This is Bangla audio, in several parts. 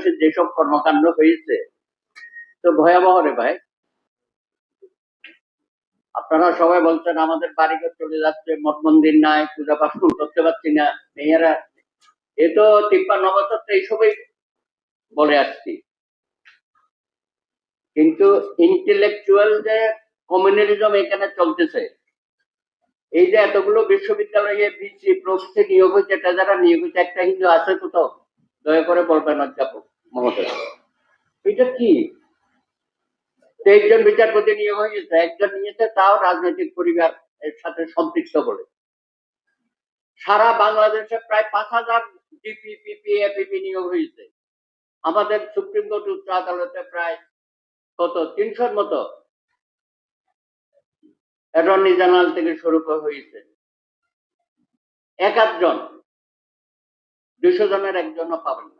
বাংলাদেশে যেসব কর্মকাণ্ড হয়েছে, তো ভয়াবহ রে ভাই। আপনারা সবাই বলছেন, আমাদের বাড়িঘর চলে যাচ্ছে, মঠ মন্দির নাই, পূজা পাঠ করতে পারছি না, মেয়েরা এ তো তিপ্পান্ন বছর তো এইসবই বলে আসছি। কিন্তু ইন্টেলেকচুয়াল যে কমিউনিজম এখানে চলতেছে, এই যে এতগুলো বিশ্ববিদ্যালয়ে বিসি প্রফেসর নিয়োগ হয়েছে, এটা যারা নিয়োগ হয়েছে, একটা হিন্দু আছে কোথাও, দয়া করে বলবেন, অধ্যাপক। মহোদয়। এটা কি? তেইশ জন বিচারপতি নিয়োগ হয়েছে একজন নিয়েছে, তাও রাজনৈতিক পরিবার এর সাথে সম্পৃক্ত বলে। সারা বাংলাদেশে প্রায় পাঁচ হাজার ডিপি নিয়োগ হয়েছে। আমাদের সুপ্রিম কোর্ট উচ্চ আদালতে প্রায় কত? তিনশোর মতো অ্যাটর্নি জেনারেল থেকে শুরু হয়েছে। এক আধজন দুশো জনের একজনও পাবেন না।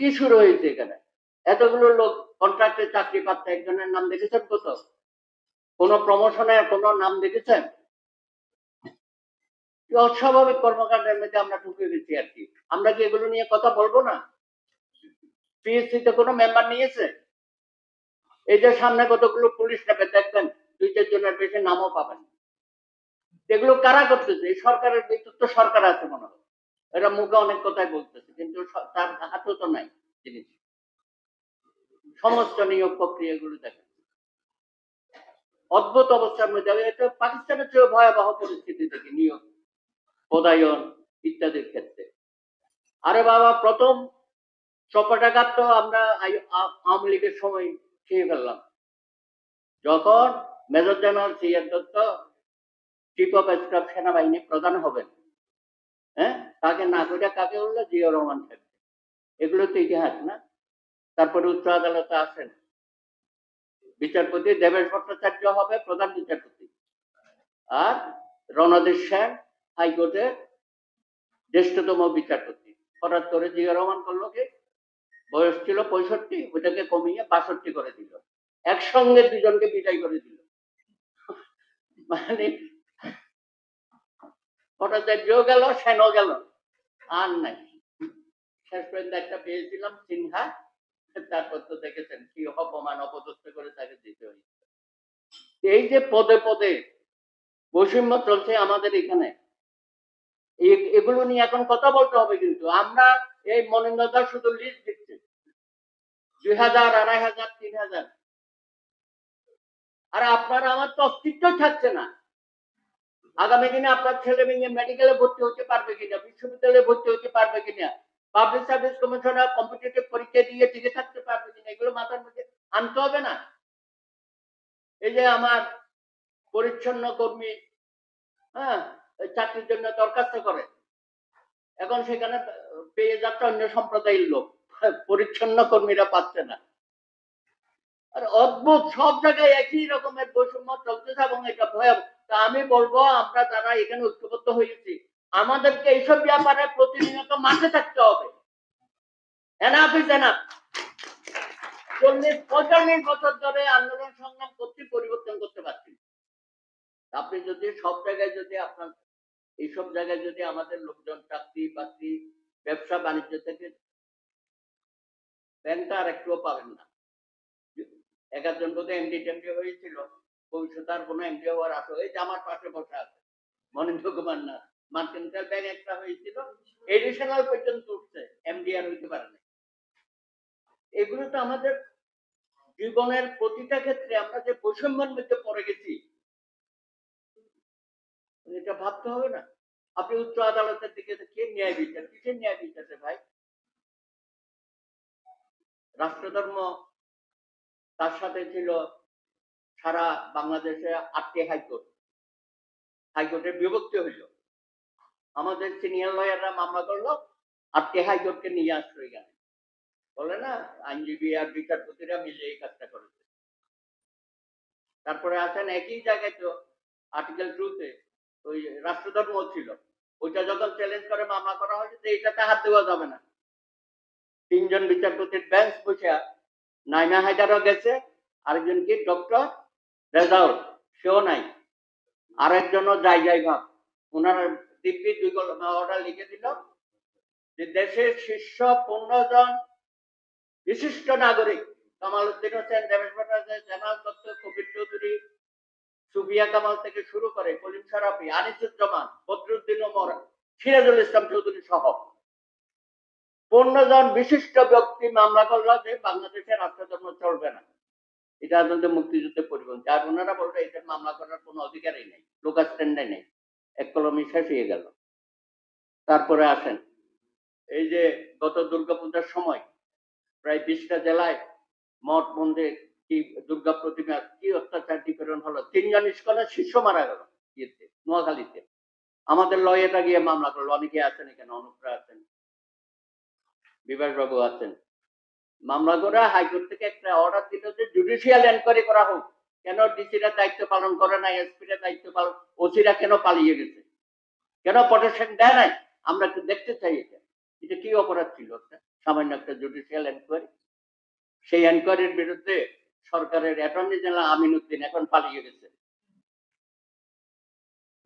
কি শুরু হয়েছে এখানে। এতগুলো লোক কন্ট্রাক্টে চাকরি পাচ্ছে, একজনের নাম দেখেছেন কত কোন প্রমোশনের কোন নাম দেখেছেন? অস্বাভাবিক কর্মকাণ্ডের মধ্যে আমরা ঢুকে গেছি আর কি। আমরা কি এগুলো নিয়ে কথা বলব না? পিএসসি তে কোনো মেম্বার নিয়েছে? এই যে সামনে কতগুলো পুলিশ নেবে, দেখবেন দুই চারজনের বেশি নামও পাবেন। এগুলো কারা করতেছে? সরকারের ভিতর তো সরকার আছে মনে হয়। এরা মুখে অনেক কথাই বলতেছে, কিন্তু তার হাতও তো নাই জিনিস। সমস্ত নিয়োগ প্রক্রিয়াগুলো দেখেন। অদ্ভুত অবস্থার মধ্যে এটা পাকিস্তানের চেয়ে ভয়াবহ পরিস্থিতি থেকে নিয়োগ, পদায়ন ইত্যাদির ক্ষেত্রে। আরে বাবা, প্রথম চপাটাঘাত তো আমরা আওয়ামী লীগের সময় খেয়ে ফেললাম। যখন মেজর জেনারেল সি এর দত্ত চিফ অফ স্টাফ সেনাবাহিনী প্রধান হবেন হ্যাঁ? তাকে না করে কাকে বলল? জিয়া রহমান থাকবে এগুলো তো ইতিহাস না? তারপরে উচ্চ আদালতে আসেন। বিচারপতি দেবেশ ভট্টাচার্য হবে, প্রধান বিচারপতি। আর রণদেশ সেন, হাইকোর্টের জ্যেষ্ঠতম বিচারপতি। হঠাৎ করে জিয়া রহমান করল কি? বয়স ছিল পঁয়ষট্টি ওটাকে কমিয়ে বাষট্টি করে দিল। একসঙ্গে দুজনকে বিদায় করে দিল। মানে ভট্টাচার্যও গেল সেনও গেল। আর নাই। শেষ পর্যন্ত একটা পেয়েছিলাম সিনহা তারপর তো দেখেছেন, কি অপমান অপদস্থ করে তাকে দিতে হয়েছে। এই যে পদে পদে বৈষম্য চলছে আমাদের এখানে এগুলো নিয়ে এখন কথা বলতে হবে কিন্তু। আমরা এই মনিন্দা শুধু লিস্ট দিচ্ছি। দুই হাজার, আড়াই হাজার, তিন হাজার। আর আপনার আমার তো অস্তিত্ব থাকছে না। আগামী দিনে আপনার ছেলে মেয়ে মেডিকেলে ভর্তি হতে পারবে কিনা, বিশ্ববিদ্যালয়ে ভর্তি হতে পারবে কিনা পাবলিক সার্ভিস কমিশনার কম্পিটিটিভ পরীক্ষা দিয়ে টিকে থাকতে পারবে কিনা, এগুলো মাথার মধ্যে আনতে হবে না। এই যে আমার পরিচ্ছন্ন কর্মী হ্যাঁ চাকরির জন্য দরখাস্ত করে, এখন সেখানে পেয়ে যাচ্ছে অন্য সম্প্রদায়ের লোক, পরিচ্ছন্ন কর্মীরা পাচ্ছে না। আর অদ্ভুত, সব জায়গায় একই রকমের বৈষম্য চলতেছে এবং এটা ভয়াবহ। তা আমি বলব, আমরা যারা এখানে ঐক্যবদ্ধ হয়েছি, আমাদেরকে এইসব ব্যাপারে প্রতিনিয়ত মাঠে থাকতে হবে। এনাফ এনাফ চল্লিশ, পঁয়তাল্লিশ বছর ধরে আন্দোলন সংগ্রাম করতে পরিবর্তন করতে পারছি আপনি যদি সব জায়গায় যদি আপনার, এইসব জায়গায় যদি আমাদের লোকজন চাকরি বাকরি, ব্যবসা বাণিজ্য থেকে ব্যাংকটা আর একটুও পাবেন না। এক একজন বোধ এমডি টেমডি হয়েছিল। ভবিষ্যতে আর কোনো এমডি হওয়ার আশা এই যে আমার পাশে বসে আছে। মনেন্দ্র কুমার নাথ। মার্কেন্টাল ব্যাংক একটা হয়েছিল। এডিশনাল পর্যন্ত উঠছে। এমডি আর হইতে পারে না এগুলো তো আমাদের জীবনের প্রতিটা ক্ষেত্রে আমরা যে বৈষম্যের মধ্যে পড়ে গেছি, এটা ভাবতে হবে না। আপনি উচ্চ আদালতের দিকে কে ন্যায় বিচার, কিসের ন্যায় বিচার ভাই? রাষ্ট্রধর্ম তার সাথে ছিল সারা বাংলাদেশে আটটি হাইকোর্ট। হাইকোর্টের বিভক্তি হইল। আমাদের সিনিয়র লয়াররা মামলা করল, আটটি হাইকোর্টকে নিয়ে আসলো এখানে বলে না, আইনজীবী আর বিচারপতিরা মিলে এই কাজটা করেছে। তারপরে আসেন একই জায়গায় তো, আর্টিকেল টুতে ওই রাষ্ট্রধর্ম ছিল। ওইটা যখন চ্যালেঞ্জ করে মামলা করা হয়েছে যে এটাতে হাত দেওয়া যাবে না। তিনজন বিচারপতির বেঞ্চ বসে নাইনা হায়দারও গেছে, আরেকজন কি? ডক্টর সেও নাই। আরেকজনও যাই যাই ভাব। দিব্যি দুই লিখে দিল যে দেশের শীর্ষ বিশিষ্ট নাগরিক, কামাল উদ্দিন হোসেন, দেবেশ ভট্টাচার্য জামাল দত্ত, কবির চৌধুরী কামাল থেকে শুরু করে কলিম শরাফি, আনিসুজ্জামান, বদরুদ্দিন ওমর, সিরাজুল ইসলাম চৌধুরী সহ। পনেরো জন বিশিষ্ট ব্যক্তি মামলা করল যে বাংলাদেশের রাষ্ট্রধর্ম চলবে না। এটা আপনাদের মুক্তিযুদ্ধে পরিবহন আর ওনারা বলবে এটার মামলা করার কোনো অধিকারই নেই লোকাল স্ট্যান্ডাই নেই। এক কলমে শেষ হয়ে গেল। তারপরে আসেন। এই যে গত দুর্গাপূজার সময় প্রায় বিশটা জেলায় মঠ, মন্দির, কি দুর্গা প্রতিমা, কি অত্যাচার নিপীড়ন হলো, তিনজন স্কলে শিষ্য মারা গেল ইয়েতে, নোয়াখালীতে। আমাদের লয়েটা গিয়ে মামলা করল। অনেকে আছেন এখানে, অনুপ্রা আছেন বিভাস বাবু আছেন। মামলা করে হাইকোর্ট থেকে একটা অর্ডার দিল যে জুডিশিয়াল এনকোয়ারি করা হোক। কেন ডিসিরা দায়িত্ব পালন করে নাই, এসপিরা দায়িত্ব পালন, ওসিরা কেন পালিয়ে গেছে? কেন প্রোটেকশন দেয় নাই? আমরা একটু দেখতে চাই এটা। এটা কি অপরাধ ছিল একটা? সামান্য একটা জুডিশিয়াল এনকোয়ারি সেই এনকোয়ারির বিরুদ্ধে সরকারের অ্যাটর্নি জেনারেল আমিন উদ্দিন এখন পালিয়ে গেছে।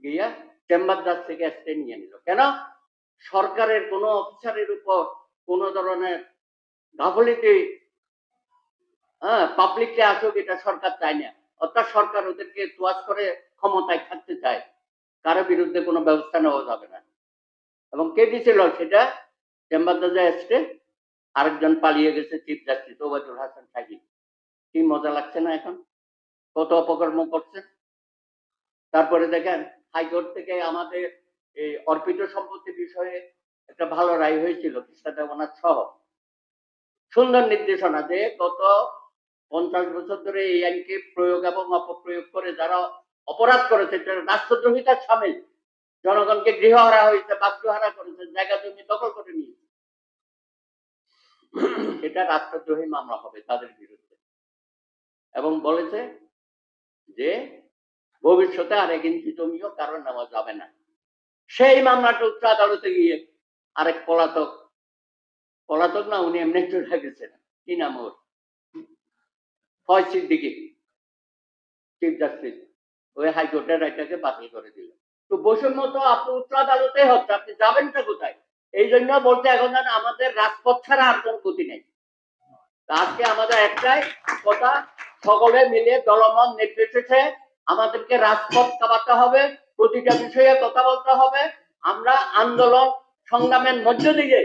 গিয়া চেম্বার দাস থেকে স্টে নিয়ে নিল। কেন? সরকারের কোনো অফিসারের উপর কোন ধরনের গাফলিতে হ্যাঁ পাবলিককে আসুক, এটা সরকার চায় না। অর্থাৎ সরকার ওদেরকে তোয়াজ করে ক্ষমতায় থাকতে চায়। কারও বিরুদ্ধে কোনো ব্যবস্থা নেওয়া যাবে না। এবং কে দিছিল সেটা? চেম্বার দাজা এসছে, আরেকজন পালিয়ে গেছে চিফ জাস্টিস ওবায়দুল হাসান সাহিদ কি মজা লাগছে না এখন? কত অপকর্ম করছেন তারপরে দেখেন, হাইকোর্ট থেকে আমাদের এই অর্পিত সম্পত্তি বিষয়ে একটা ভালো রায় হয়েছিল, কৃষ্ণা সহ। সুন্দর নির্দেশনা যে গত পঞ্চাশ বছর ধরে এই আইনকে প্রয়োগ এবং অপপ্রয়োগ করে যারা অপরাধ করেছে রাষ্ট্রদ্রোহিতার সামিল, জনগণকে গৃহহারা হয়েছে, বাস্তুহারা করেছে, জায়গা জমি দখল করে নিয়েছে। এটা রাষ্ট্রদ্রোহী মামলা হবে তাদের বিরুদ্ধে। এবং বলেছে যে ভবিষ্যতে আরেক ইঞ্চি জমিও কারণ নেওয়া যাবে না। সেই মামলাটা উচ্চ আদালতে গিয়ে আরেক পলাতক পলাতক না, উনি এমনি চলে গেছেন। কি নাম ওর? ফয় সিদ্দিকি চিফ জাস্টিস ওই হাইকোর্টের রায়টাকে বাতিল করে দিল। তো বৈষম্য তো আপনি উচ্চ আদালতে হচ্ছে, আপনি যাবেনটা কোথায়? এই জন্য বলতে এখন আমাদের রাজপথ ছাড়া আর কোনো গতি নেই। তা আজকে আমাদের একটাই কথা, সকলে মিলে দলমন নির্বিশেষে আমাদেরকে রাজপথ কামাতে হবে, প্রতিটা বিষয়ে কথা বলতে হবে। আমরা আন্দোলন সংগ্রামের মধ্য দিয়ে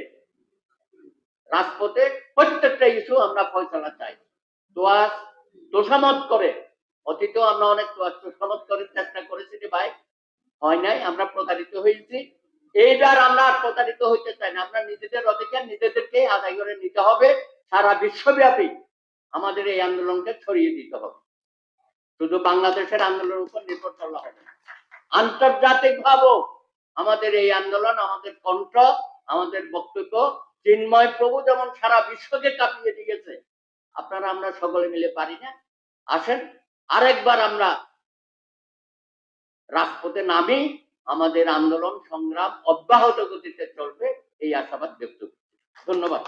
রাজপথে প্রত্যেকটা ইস্যু আমরা ফয়সলা চাই। তোয়াজ তোষামত করে। অতীতেও আমরা অনেক তোয়াজ তোষামত করার চেষ্টা করেছি যে ভাই, হয় নাই, আমরা প্রতারিত হয়েছি। এইবার আমরা আর প্রতারিত হইতে চাই না। আমরা নিজেদের অধিকার নিজেদেরকে আদায় করে নিতে হবে। সারা বিশ্বব্যাপী আমাদের এই আন্দোলনকে ছড়িয়ে দিতে হবে। শুধু বাংলাদেশের আন্দোলনের উপর নির্ভর করলে হবে না। আন্তর্জাতিক ভাবেও আমাদের এই আন্দোলন, আমাদের কণ্ঠ, আমাদের বক্তব্য চিন্ময় প্রভু যেমন সারা বিশ্বকে কাঁপিয়ে দিয়েছে, আপনারা আমরা সকলে মিলে পারি না আসেন, আরেকবার আমরা রাজপথে নামি, আমাদের আন্দোলন, সংগ্রাম অব্যাহত গতিতে চলবে, এই আশাবাদ ব্যক্ত। ধন্যবাদ